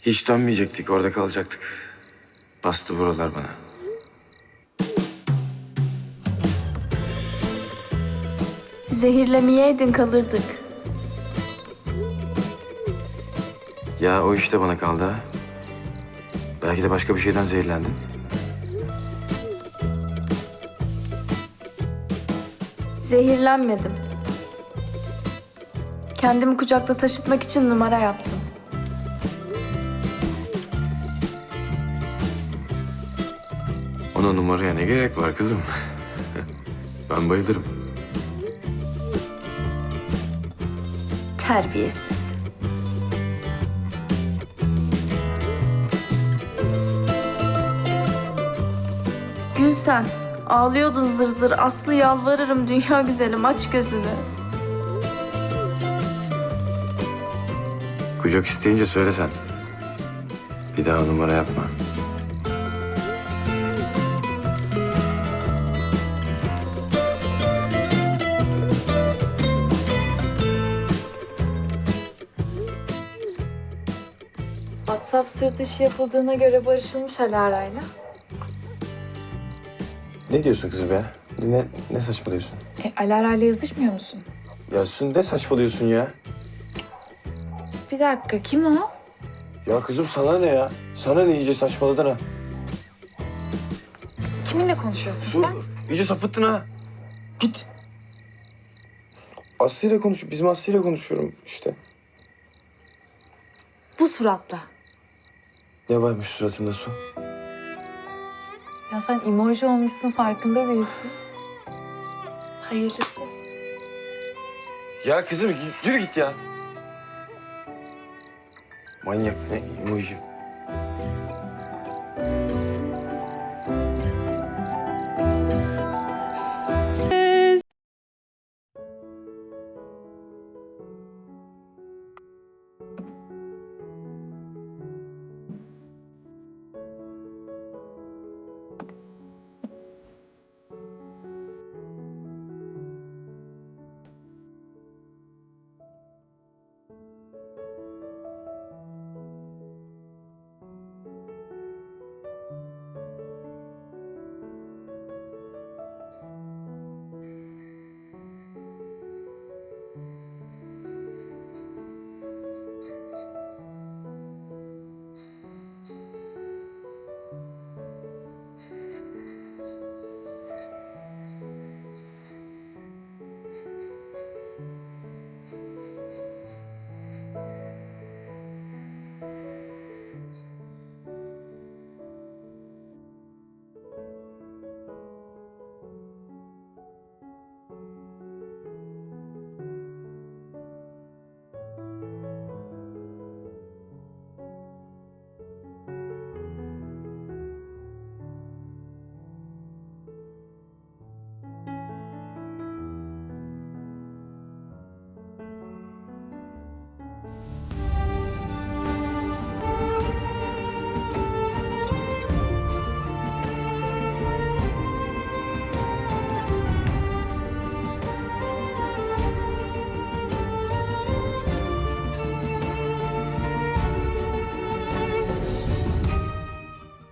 Hiç dönmeyecektik, orada kalacaktık. Bastı buralar bana. Zehirlemeyeydin kalırdık. Ya o işte bana kaldı ha. Belki de başka bir şeyden zehirlendin. Zehirlenmedim. Kendimi kucakta taşıtmak için numara yaptım. Ona numaraya ne gerek var kızım? ben bayılırım. Terbiyesiz. Gülsen, ağlıyordun zır zır. Aslı yalvarırım dünya güzelim aç gözünü. Kucak isteyince söylesen. Bir daha numara yapma. WhatsApp sırt işi yapıldığına göre barışılmış Alara'yla. Ne diyorsun kızım ya? Ne, ne saçmalıyorsun? E, Alara'yla yazışmıyor musun? Ya Sun ne saçmalıyorsun ya? Bir dakika kim o? Ya kızım sana ne ya? Sana ne iyice saçmaladın ha? Kiminle konuşuyorsun Su, sen? iyice sapıttın ha. Git. Aslı ile konuş. Bizim Aslı ile konuşuyorum işte. Bu suratla. Ne varmış suratında Su? Ya sen emoji olmuşsun farkında değilsin. Hayırlısı. Ya kızım yürü git ya. Manyak ne emoji.